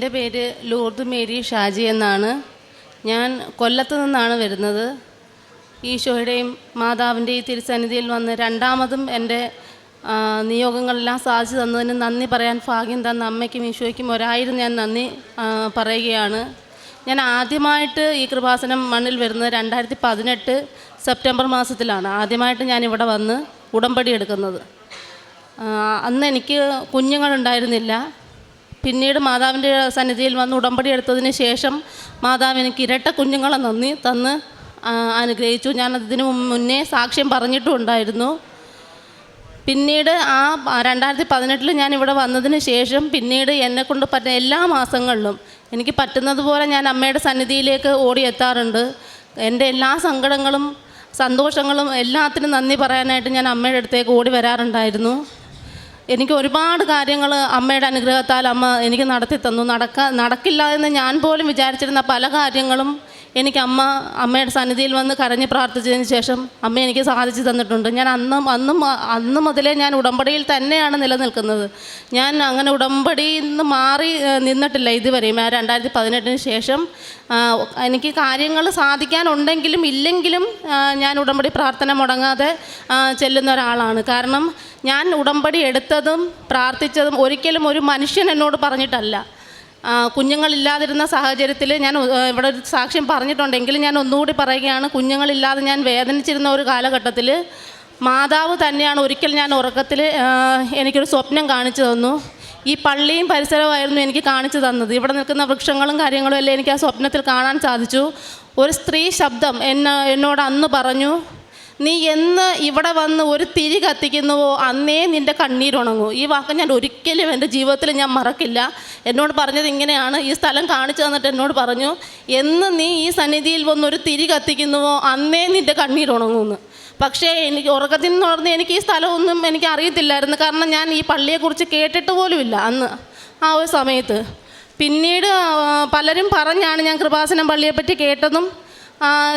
എന്റെ പേര് Lourdes Mary Shaji എന്നാണ്. ഞാൻ കൊല്ലത്ത് നിന്നാണ് വരുന്നത്. ഈശോയുടെയും മാതാവിന്റെയും തിരുസന്നിധിയിൽ വന്ന് രണ്ടാമതും എന്റെ നിയോഗങ്ങളെല്ലാം സാധിച്ചു തന്നതിന് നന്ദി പറയാൻ ഭാഗ്യം തന്ന അമ്മയ്ക്കും ഈശോയ്ക്കും ഒരായിരം ഞാൻ നന്ദി പറയുകയാണ്. ഞാൻ ആദ്യമായിട്ട് ഈ കൃപാസനം മണ്ണിൽ വരുന്നത് രണ്ടായിരത്തി പതിനെട്ട് സെപ്റ്റംബർ മാസത്തിലാണ്. ആദ്യമായിട്ട് ഞാൻ ഇവിടെ വന്ന് ഉടമ്പടി എടുക്കുന്നത്. അന്ന് എനിക്ക് കുഞ്ഞുങ്ങളുണ്ടായിരുന്നില്ല. പിന്നീട് മാതാവിന്റെ സന്നിധിയിൽ വന്ന് ഉടമ്പടി എടുത്തതിന് ശേഷം മാതാവ് എനിക്ക് ഇരട്ട കുഞ്ഞുങ്ങളെ നന്ദി തന്ന് അനുഗ്രഹിച്ചു. ഞാൻ അതിന് മുന്നേ സാക്ഷ്യം പറഞ്ഞിട്ടുണ്ടായിരുന്നു പിന്നീട് ആ രണ്ടായിരത്തി പതിനെട്ടിൽ ഞാൻ ഇവിടെ വന്നതിന് ശേഷം പിന്നീട് എന്നെ കൊണ്ട് പറ്റുന്ന എല്ലാ മാസങ്ങളിലും എനിക്ക് പറ്റുന്നത് പോലെ ഞാൻ അമ്മയുടെ സന്നിധിയിലേക്ക് ഓടിയെത്താറുണ്ട്. എന്റെ എല്ലാ സങ്കടങ്ങളും സന്തോഷങ്ങളും എല്ലാത്തിനും നന്ദി പറയാനായിട്ട് ഞാൻ അമ്മയുടെ അടുത്തേക്ക് ഓടി വരാറുണ്ടായിരുന്നു. എനിക്ക് ഒരുപാട് കാര്യങ്ങൾ അമ്മയുടെ അനുഗ്രഹത്താൽ അമ്മ എനിക്ക് നടത്തി തന്നു നടക്ക നടക്കില്ല എന്ന് ഞാൻ പോലും വിചാരിച്ചിരുന്ന പല കാര്യങ്ങളും എനിക്ക് അമ്മ അമ്മയുടെ സന്നിധിയിൽ വന്ന് കരഞ്ഞ് പ്രാർത്ഥിച്ചതിന് ശേഷം അമ്മ എനിക്ക് സാധിച്ചു തന്നിട്ടുണ്ട്. ഞാൻ അന്നും അന്നും അന്ന് മുതലേ ഞാൻ ഉടമ്പടിയിൽ തന്നെയാണ് നിലനിൽക്കുന്നത്. ഞാൻ അങ്ങനെ ഉടമ്പടിയിൽ നിന്ന് മാറി നിന്നിട്ടില്ല ഇതുവരെയും. ആ രണ്ടായിരത്തി പതിനെട്ടിന് ശേഷം എനിക്ക് കാര്യങ്ങൾ സാധിക്കാനുണ്ടെങ്കിലും ഇല്ലെങ്കിലും ഞാൻ ഉടമ്പടി പ്രാർത്ഥന മുടങ്ങാതെ ചെല്ലുന്ന ഒരാളാണ്. കാരണം ഞാൻ ഉടമ്പടി എടുത്തതും പ്രാർത്ഥിച്ചതും ഒരിക്കലും ഒരു മനുഷ്യൻ എന്നോട് പറഞ്ഞിട്ടല്ല. കുഞ്ഞുങ്ങളില്ലാതിരുന്ന സാഹചര്യത്തിൽ ഞാൻ ഇവിടെ ഒരു സാക്ഷ്യം പറഞ്ഞിട്ടുണ്ടെങ്കിലും ഞാൻ ഒന്നുകൂടി പറയുകയാണ്. കുഞ്ഞുങ്ങളില്ലാതെ ഞാൻ വേദനിച്ചിരുന്ന ഒരു കാലഘട്ടത്തിൽ മാതാവ് തന്നെയാണ് ഒരിക്കൽ ഞാൻ ഉറക്കത്തിൽ എനിക്കൊരു സ്വപ്നം കാണിച്ചു തന്നു. ഈ പള്ളിയും പരിസരമായിരുന്നു എനിക്ക് കാണിച്ചു തന്നത്. ഇവിടെ നിൽക്കുന്ന വൃക്ഷങ്ങളും കാര്യങ്ങളും എല്ലാം എനിക്ക് ആ സ്വപ്നത്തിൽ കാണാൻ സാധിച്ചു. ഒരു സ്ത്രീ ശബ്ദം എന്നെ എന്നോട് അന്ന് പറഞ്ഞു നീ എന്ന് ഇവിടെ വന്ന് ഒരു തിരി കത്തിക്കുന്നുവോ അന്നേ നിന്റെ കണ്ണീരുണങ്ങൂ ഈ വാക്ക് ഞാൻ ഒരിക്കലും എന്റെ ജീവിതത്തിൽ ഞാൻ മറക്കില്ല. എന്നോട് പറഞ്ഞത് ഇങ്ങനെയാണ്. ഈ സ്ഥലം കാണിച്ചു തന്നിട്ട് എന്നോട് പറഞ്ഞു എന്ന് നീ ഈ സന്നിധിയിൽ വന്ന് ഒരു തിരി കത്തിക്കുന്നുവോ അന്നേ നിന്റെ കണ്ണീരുണങ്ങൂന്ന് പക്ഷേ എനിക്ക് ഉറക്കത്തിൽ നിന്ന് ഉണർന്ന് എനിക്ക് ഈ സ്ഥലമൊന്നും എനിക്ക് അറിയത്തില്ലായിരുന്നു. കാരണം ഞാൻ ഈ പള്ളിയെക്കുറിച്ച് കേട്ടിട്ട് പോലുമില്ല അന്ന് ആ ഒരു സമയത്ത്. പിന്നീട് പലരും പറഞ്ഞാണ് ഞാൻ കൃപാസനം പള്ളിയെപ്പറ്റി കേട്ടതും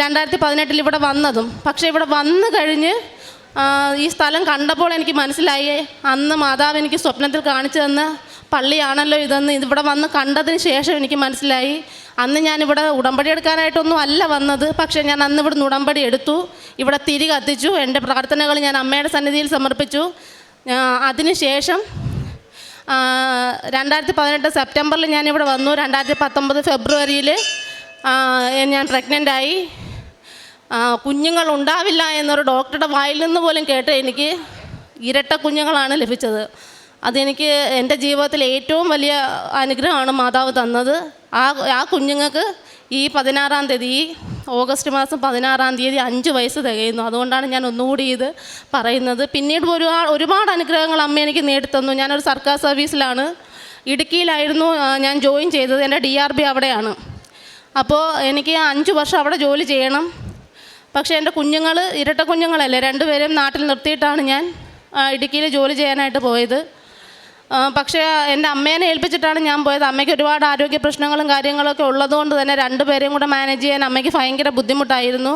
രണ്ടായിരത്തി പതിനെട്ടിൽ ഇവിടെ വന്നതും. പക്ഷേ ഇവിടെ വന്നു കഴിഞ്ഞ് ഈ സ്ഥലം കണ്ടപ്പോൾ എനിക്ക് മനസ്സിലായി അന്ന് മാതാവ് എനിക്ക് സ്വപ്നത്തിൽ കാണിച്ചു തന്ന പള്ളിയാണല്ലോ ഇതെന്ന് ഇവിടെ വന്ന് കണ്ടതിന് ശേഷം എനിക്ക് മനസ്സിലായി. അന്ന് ഞാനിവിടെ ഉടമ്പടി എടുക്കാനായിട്ടൊന്നും അല്ല വന്നത് പക്ഷേ ഞാൻ അന്ന് ഇവിടുന്ന് ഉടമ്പടി എടുത്തു. ഇവിടെ തിരി കത്തിച്ചു എന്റെ പ്രാർത്ഥനകൾ ഞാൻ അമ്മയുടെ സന്നിധിയിൽ സമർപ്പിച്ചു. ആ, അതിന് ശേഷം ആ, രണ്ടായിരത്തി പതിനെട്ട് സെപ്റ്റംബറിൽ ഞാനിവിടെ വന്നു. രണ്ടായിരത്തി പത്തൊമ്പത് ഫെബ്രുവരിയിൽ ഞാൻ പ്രഗ്നന്റ് ആയി. ആ, കുഞ്ഞുങ്ങൾ ഉണ്ടാവില്ല എന്നൊരു ഡോക്ടറുടെ വായിൽ നിന്ന് പോലും കേട്ട് എനിക്ക് ഇരട്ട കുഞ്ഞുങ്ങളാണ് ലഭിച്ചത്. അതെനിക്ക് എന്റെ ജീവിതത്തിൽ ഏറ്റവും വലിയ അനുഗ്രഹമാണ് മാതാവ് തന്നത്. ആ ആ കുഞ്ഞുങ്ങൾക്ക് ഈ പതിനാറാം തീയതി ഓഗസ്റ്റ് മാസം പതിനാറാം തീയതി അഞ്ച് വയസ്സ് തികയുന്നു. അതുകൊണ്ടാണ് ഞാൻ ഒന്നുകൂടി ഇത് പറയുന്നത്. പിന്നീട് ഒരുപാട് ഒരുപാട് അനുഗ്രഹങ്ങൾ അമ്മ എനിക്ക് നേടിത്തന്നു. ഞാനൊരു സർക്കാർ സർവീസിലാണ്. ഇടുക്കിയിലായിരുന്നു ഞാൻ ജോയിൻ ചെയ്തത്. എന്റെ ഡി ആർ ബി അവിടെയാണ്. അപ്പോൾ എനിക്ക് അഞ്ച് വർഷം അവിടെ ജോലി ചെയ്യണം. പക്ഷേ എന്റെ കുഞ്ഞുങ്ങൾ ഇരട്ട കുഞ്ഞുങ്ങളല്ലേ രണ്ടുപേരും നാട്ടിൽ നിർത്തിയിട്ടാണ് ഞാൻ ഇടുക്കിയിൽ ജോലി ചെയ്യാനായിട്ട് പോയത്. പക്ഷേ എന്റെ അമ്മേനെ ഏൽപ്പിച്ചിട്ടാണ് ഞാൻ പോയത്. അമ്മയ്ക്ക് ഒരുപാട് ആരോഗ്യ പ്രശ്നങ്ങളും കാര്യങ്ങളൊക്കെ ഉള്ളതുകൊണ്ട് തന്നെ രണ്ടുപേരെയും കൂടെ മാനേജ് ചെയ്യാൻ അമ്മയ്ക്ക് ഭയങ്കര ബുദ്ധിമുട്ടായിരുന്നു.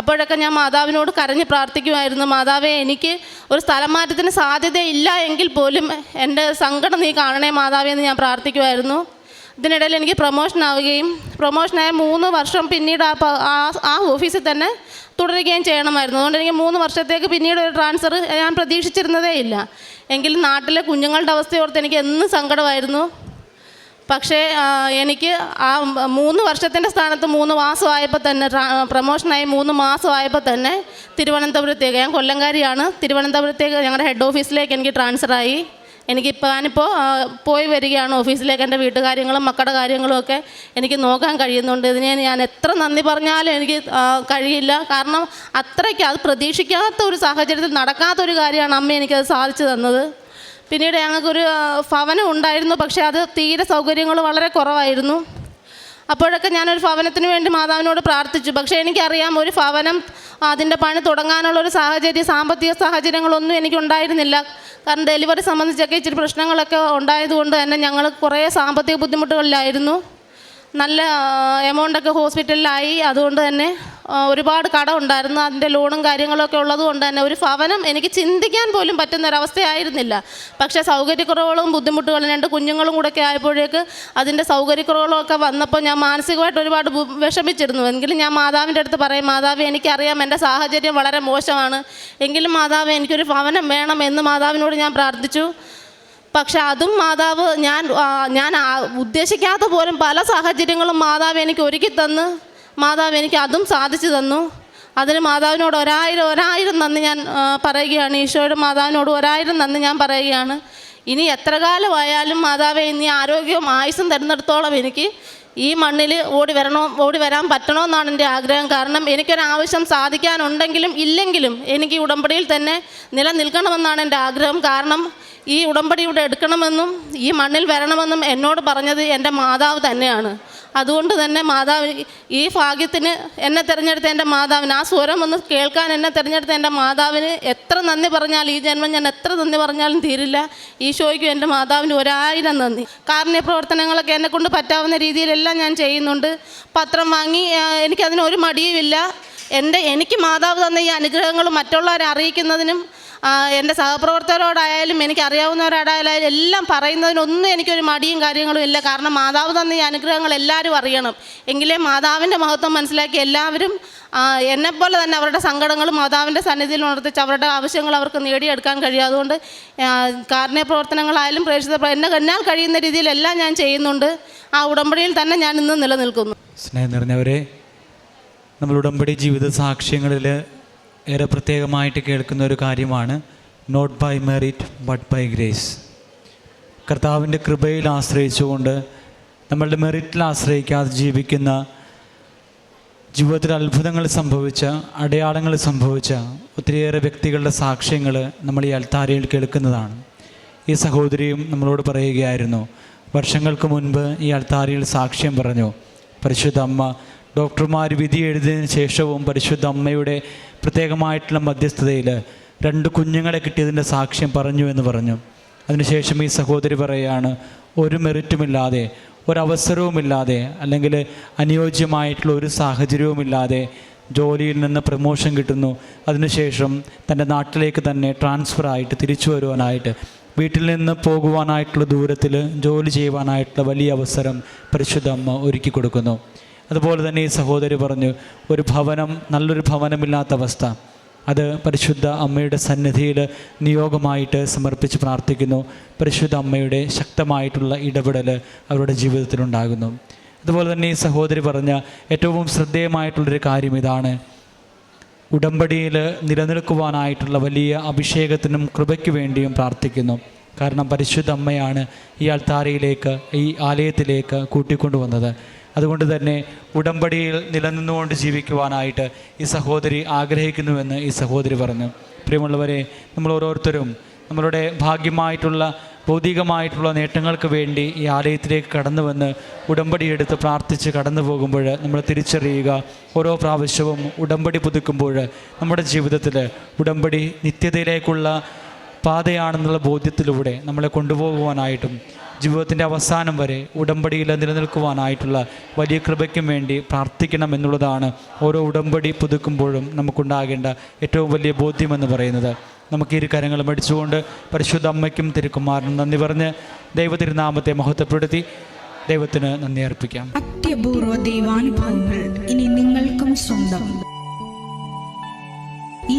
അപ്പോഴൊക്കെ ഞാൻ മാതാവിനോട് കരഞ്ഞ് പ്രാർത്ഥിക്കുമായിരുന്നു മാതാവേ എനിക്ക് ഒരു സ്ഥലം മാറ്റത്തിന് സാധ്യതയില്ല എങ്കിൽ പോലും എന്റെ സങ്കടം നീ കാണണേ മാതാവേ എന്ന് ഞാൻ പ്രാർത്ഥിക്കുമായിരുന്നു. ഇതിനിടയിൽ എനിക്ക് പ്രൊമോഷൻ ആവുകയും പ്രൊമോഷനായ മൂന്ന് വർഷം പിന്നീട് ആ ആ- ഓഫീസിൽ തന്നെ തുടരുകയും ചെയ്യണമായിരുന്നു. അതുകൊണ്ട് എനിക്ക് മൂന്ന് വർഷത്തേക്ക് പിന്നീട് ഒരു ട്രാൻസ്ഫർ ഞാൻ പ്രതീക്ഷിച്ചിരുന്നതേ ഇല്ല. എങ്കിലും നാട്ടിലെ കുഞ്ഞുങ്ങളുടെ അവസ്ഥയോർത്ത് എനിക്ക് എന്നും സങ്കടമായിരുന്നു. പക്ഷേ എനിക്ക് ആ മൂന്ന് വർഷത്തിന്റെ സ്ഥാനത്ത് മൂന്ന് മാസമായപ്പോൾ തന്നെ പ്രൊമോഷനായി മൂന്ന് മാസമായപ്പോൾ തന്നെ തിരുവനന്തപുരത്തേക്ക് ഞാൻ കൊല്ലംകാരിയാണ്. തിരുവനന്തപുരത്തേക്ക് ഞങ്ങളുടെ ഹെഡ് ഓഫീസിലേക്ക് എനിക്ക് ട്രാൻസ്ഫറായി എനിക്കിപ്പോൾ ഞാനിപ്പോൾ പോയി വരികയാണ് ഓഫീസിലേക്ക് എന്റെ വീട്ടുകാര്യങ്ങളും മക്കളുടെ കാര്യങ്ങളും ഒക്കെ എനിക്ക് നോക്കാൻ കഴിയുന്നുണ്ട്. ഇതിനെ ഞാൻ എത്ര നന്ദി പറഞ്ഞാലും എനിക്ക് കഴിയില്ല. കാരണം അത്രയ്ക്ക് അത് പ്രതീക്ഷിക്കാത്ത ഒരു സാഹചര്യത്തിൽ നടക്കാത്ത ഒരു കാര്യമാണ് അമ്മ എനിക്കത് സാധിച്ചു തന്നത്. പിന്നീട് ഞങ്ങൾക്കൊരു ഭവനം ഉണ്ടായിരുന്നു. പക്ഷേ അത് തീരെ സൗകര്യങ്ങൾ വളരെ കുറവായിരുന്നു. അപ്പോഴൊക്കെ ഞാനൊരു ഭവനത്തിന് വേണ്ടി മാതാവിനോട് പ്രാർത്ഥിച്ചു. പക്ഷേ എനിക്കറിയാം ഒരു ഭവനം അതിന്റെ പണി തുടങ്ങാനുള്ള ഒരു സാഹചര്യം സാമ്പത്തിക സാഹചര്യങ്ങളൊന്നും എനിക്കുണ്ടായിരുന്നില്ല. കാരണം ഡെലിവറി സംബന്ധിച്ചൊക്കെ ഇച്ചിരി പ്രശ്നങ്ങളൊക്കെ ഉണ്ടായതുകൊണ്ട് തന്നെ ഞങ്ങൾ കുറേ സാമ്പത്തിക ബുദ്ധിമുട്ടുകളിലായിരുന്നു. നല്ല എമൗണ്ടൊക്കെ ഹോസ്പിറ്റലിലായി അതുകൊണ്ട് തന്നെ ഒരുപാട് കടം ഉണ്ടായിരുന്നു. അതിന്റെ ലോണും കാര്യങ്ങളൊക്കെ ഉള്ളത് കൊണ്ട് തന്നെ ഒരു ഭവനം എനിക്ക് ചിന്തിക്കാൻ പോലും പറ്റുന്ന ഒരവസ്ഥയായിരുന്നില്ല പക്ഷേ സൗകര്യക്കുറവുകളും ബുദ്ധിമുട്ടുകളും രണ്ട് കുഞ്ഞുങ്ങളും കൂടെയൊക്കെ ആയപ്പോഴേക്ക് അതിന്റെ സൗകര്യക്കുറവുകളൊക്കെ വന്നപ്പോൾ ഞാൻ മാനസികമായിട്ട് ഒരുപാട് വിഷമിച്ചിരുന്നു. എങ്കിലും ഞാൻ മാതാവിന്റെ അടുത്ത് പറയും മാതാവ് എനിക്കറിയാം എന്റെ സാഹചര്യം വളരെ മോശമാണ്. എങ്കിലും മാതാവ് എനിക്കൊരു ഭവനം വേണം എന്ന് മാതാവിനോട് ഞാൻ പ്രാർത്ഥിച്ചു. പക്ഷെ അതും മാതാവ് ഞാൻ ഞാൻ ഉദ്ദേശിക്കാത്ത പോലും പല സാഹചര്യങ്ങളും മാതാവ് എനിക്ക് ഒരുക്കി തന്ന് മാതാവ് എനിക്ക് അതും സാധിച്ചു തന്നു. അതിന് മാതാവിനോട് ഒരായിരം ഒരായിരം നന്ദി ഞാൻ പറയുകയാണ്. ഈശോയുടെ മാതാവിനോട് ഒരായിരം നന്ദി ഞാൻ പറയുകയാണ്. ഇനി എത്ര കാലമായാലും മാതാവെ ഇനി ആരോഗ്യവും ആയുസ്സും തരുന്നിടത്തോളം എനിക്ക് ഈ മണ്ണിൽ ഓടി വരണോ ഓടി വരാൻ പറ്റണമെന്നാണ് എന്റെ ആഗ്രഹം. കാരണം എനിക്കൊരാവശ്യം സാധിക്കാനുണ്ടെങ്കിലും ഇല്ലെങ്കിലും എനിക്ക് ഉടമ്പടിയിൽ തന്നെ നിലനിൽക്കണമെന്നാണ് എന്റെ ആഗ്രഹം. കാരണം ഈ ഉടമ്പടി ഇവിടെ എടുക്കണമെന്നും ഈ മണ്ണിൽ വരണമെന്നും എന്നോട് പറഞ്ഞത് എന്റെ മാതാവ് തന്നെയാണ്. അതുകൊണ്ട് തന്നെ മാതാവ് ഈ ഭാഗ്യത്തിന് എന്നെ തിരഞ്ഞെടുത്ത എന്റെ മാതാവിന് ആ സ്വരം ഒന്ന് കേൾക്കാൻ എന്നെ തിരഞ്ഞെടുത്ത എന്റെ മാതാവിന് എത്ര നന്ദി പറഞ്ഞാൽ ഈ ജന്മം ഞാൻ എത്ര നന്ദി പറഞ്ഞാലും തീരില്ല. ഈശോയ്ക്കും എന്റെ മാതാവിന് ഒരായിരം നന്ദി. കാരുണ്യ പ്രവർത്തനങ്ങളൊക്കെ എന്നെ കൊണ്ട് പറ്റാവുന്ന രീതിയിലെല്ലാം ഞാൻ ചെയ്യുന്നുണ്ട്. പത്രം വാങ്ങി എനിക്കതിനൊരു മടിയുമില്ല. എന്റെ എനിക്ക് മാതാവ് തന്ന ഈ അനുഗ്രഹങ്ങൾ മറ്റുള്ളവരെ അറിയിക്കുന്നതിനും എന്റെ സഹപ്രവർത്തകരോടായാലും എനിക്കറിയാവുന്നവരോടായാലും എല്ലാം പറയുന്നതിനൊന്നും എനിക്കൊരു മടിയും കാര്യങ്ങളും ഇല്ല. കാരണം മാതാവ് തന്ന ഈ അനുഗ്രഹങ്ങൾ എല്ലാവരും അറിയണം. എങ്കിലേ മാതാവിന്റെ മഹത്വം മനസ്സിലാക്കി എല്ലാവരും എന്നെപ്പോലെ തന്നെ അവരുടെ സങ്കടങ്ങളും മാതാവിന്റെ സന്നിധിയിൽ ഉണർത്തിച്ച് അവരുടെ ആവശ്യങ്ങൾ അവർക്ക് നേടിയെടുക്കാൻ കഴിയും. അതുകൊണ്ട് കാരുണ്യ പ്രവർത്തനങ്ങളായാലും പ്രേക്ഷിത എന്നെ എന്നാൽ കഴിയുന്ന രീതിയിലെല്ലാം ഞാൻ ചെയ്യുന്നുണ്ട്. ആ ഉടമ്പടിയിൽ തന്നെ ഞാൻ ഇന്ന് നിലനിൽക്കുന്നു. സ്നേഹം നിറഞ്ഞവരെ നമ്മൾ ഉടമ്പടി ജീവിത സാക്ഷ്യങ്ങളിൽ ഏറെ പ്രത്യേകമായിട്ട് കേൾക്കുന്ന ഒരു കാര്യമാണ് not by merit but by grace കർത്താവിന്റെ കൃപയിൽ ആശ്രയിച്ചുകൊണ്ട് നമ്മളുടെ മെറിറ്റിൽ ആശ്രയിക്കാതെ ജീവിക്കുന്ന ജീവിതത്തിൽ അത്ഭുതങ്ങൾ സംഭവിച്ച അടയാളങ്ങൾ സംഭവിച്ച ഒത്തിരിയേറെ വ്യക്തികളുടെ സാക്ഷ്യങ്ങൾ നമ്മൾ ഈ അൽത്താരയിൽ കേൾക്കുന്നതാണ്. ഈ സഹോദരിയും നമ്മളോട് പറയുകയായിരുന്നു വർഷങ്ങൾക്ക് മുൻപ് ഈ അൽത്താരയിൽ സാക്ഷ്യം പറഞ്ഞു പരിശുദ്ധ അമ്മ ഡോക്ടർമാർ വിധി എഴുതിയതിന് ശേഷവും പരിശുദ്ധ അമ്മയുടെ പ്രത്യേകമായിട്ടുള്ള മധ്യസ്ഥതയിൽ രണ്ട് കുഞ്ഞുങ്ങളെ കിട്ടിയതിന്റെ സാക്ഷ്യം പറഞ്ഞു എന്ന് പറഞ്ഞു. അതിനുശേഷം ഈ സഹോദരി പറയുകയാണ് ഒരു മെറിറ്റുമില്ലാതെ ഒരവസരവുമില്ലാതെ അല്ലെങ്കിൽ അനുയോജ്യമായിട്ടുള്ള ഒരു സാഹചര്യവുമില്ലാതെ ജോലിയിൽ നിന്ന് പ്രമോഷൻ കിട്ടുന്നു. അതിനുശേഷം തന്റെ നാട്ടിലേക്ക് തന്നെ ട്രാൻസ്ഫർ ആയിട്ട് തിരിച്ചു വരുവാനായിട്ട് വീട്ടിൽ നിന്ന് പോകുവാനായിട്ടുള്ള ദൂരത്തിൽ ജോലി ചെയ്യുവാനായിട്ടുള്ള വലിയ അവസരം പരിശുദ്ധ അമ്മ ഒരുക്കി കൊടുക്കുന്നു. അതുപോലെ തന്നെ ഈ സഹോദരി പറഞ്ഞു ഒരു ഭവനം നല്ലൊരു ഭവനമില്ലാത്ത അവസ്ഥ. അത് പരിശുദ്ധ അമ്മയുടെ സന്നിധിയിൽ നിയോഗമായിട്ട് സമർപ്പിച്ച് പ്രാർത്ഥിക്കുന്നു. പരിശുദ്ധ അമ്മയുടെ ശക്തമായിട്ടുള്ള ഇടപെടൽ അവരുടെ ജീവിതത്തിലുണ്ടാകുന്നു അതുപോലെ തന്നെ ഈ സഹോദരി പറഞ്ഞ ഏറ്റവും ശ്രദ്ധേയമായിട്ടുള്ളൊരു കാര്യം ഇതാണ്. ഉടമ്പടിയിൽ നിലനിൽക്കുവാനായിട്ടുള്ള വലിയ അഭിഷേകത്തിനും കൃപയ്ക്ക് വേണ്ടിയും പ്രാർത്ഥിക്കുന്നു. കാരണം പരിശുദ്ധ അമ്മയാണ് ഈ അൾത്താരയിലേക്ക് ഈ ആലയത്തിലേക്ക് കൂട്ടിക്കൊണ്ടുവന്നത്. അതുകൊണ്ട് തന്നെ ഉടമ്പടിയിൽ നിലനിന്നുകൊണ്ട് ജീവിക്കുവാനായിട്ട് ഈ സഹോദരി ആഗ്രഹിക്കുന്നുവെന്ന് ഈ സഹോദരി പറഞ്ഞു. പ്രിയമുള്ളവരെ നമ്മൾ ഓരോരുത്തരും നമ്മളുടെ ഭാഗ്യമായിട്ടുള്ള ഭൗതികമായിട്ടുള്ള നേട്ടങ്ങൾക്ക് വേണ്ടി ഈ ആലയത്തിലേക്ക് കടന്നു വന്ന് ഉടമ്പടി എടുത്ത് പ്രാർത്ഥിച്ച് കടന്നു പോകുമ്പോൾ നമ്മൾ തിരിച്ചറിയുക ഓരോ പ്രാവശ്യവും ഉടമ്പടി പുതുക്കുമ്പോൾ നമ്മുടെ ജീവിതത്തിൽ ഉടമ്പടി നിത്യതയിലേക്കുള്ള പാതയാണെന്നുള്ള ബോധ്യത്തിലൂടെ നമ്മളെ കൊണ്ടുപോകുവാനായിട്ടും ജീവിതത്തിന്റെ അവസാനം വരെ ഉടമ്പടിയിൽ നിലനിൽക്കുവാനായിട്ടുള്ള വലിയ കൃപയ്ക്കും വേണ്ടി പ്രാർത്ഥിക്കണം എന്നുള്ളതാണ് ഓരോ ഉടമ്പടി പുതുക്കുമ്പോഴും നമുക്കുണ്ടാകേണ്ട ഏറ്റവും വലിയ ബോധ്യമെന്ന് പറയുന്നത്. നമുക്ക് ഇരു കരങ്ങളും അടിച്ചുകൊണ്ട് പരിശുദ്ധ അമ്മയ്ക്കും തിരുക്കുമാരനും നന്ദി പറഞ്ഞ് ദൈവതിരുനാമത്തെ മഹത്വപ്പെടുത്തി ദൈവത്തിന് നന്ദി അർപ്പിക്കാം. അത്യപൂർവ ദൈവാനുഭവങ്ങൾ ഇനി നിങ്ങൾക്കും സ്വന്തം. ഈ